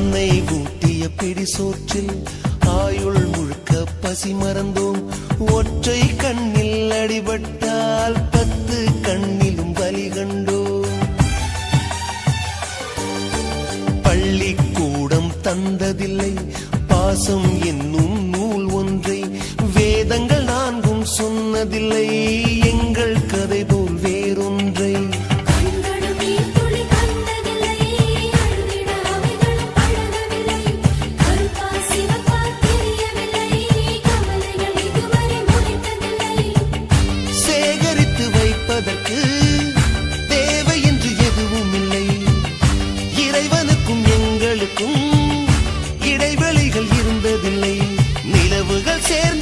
அன்னை ஊட்டிய பிடி சோற்றில் ஆயுள் முழுக்க பசி மறந்தோம். ஒற்றை கண்ணில் அடிபட்டால் பத்து கண்ணிலும் பலி கண்டோம். பள்ளிக்கூடம் தந்ததில்லை பாசம் என்னும் நூல் ஒன்றை வேதங்கள் நான்கும் சொன்னதில்லை. எங்கள் கதை போவதில்லை நிலவுகள் சேர்ந்து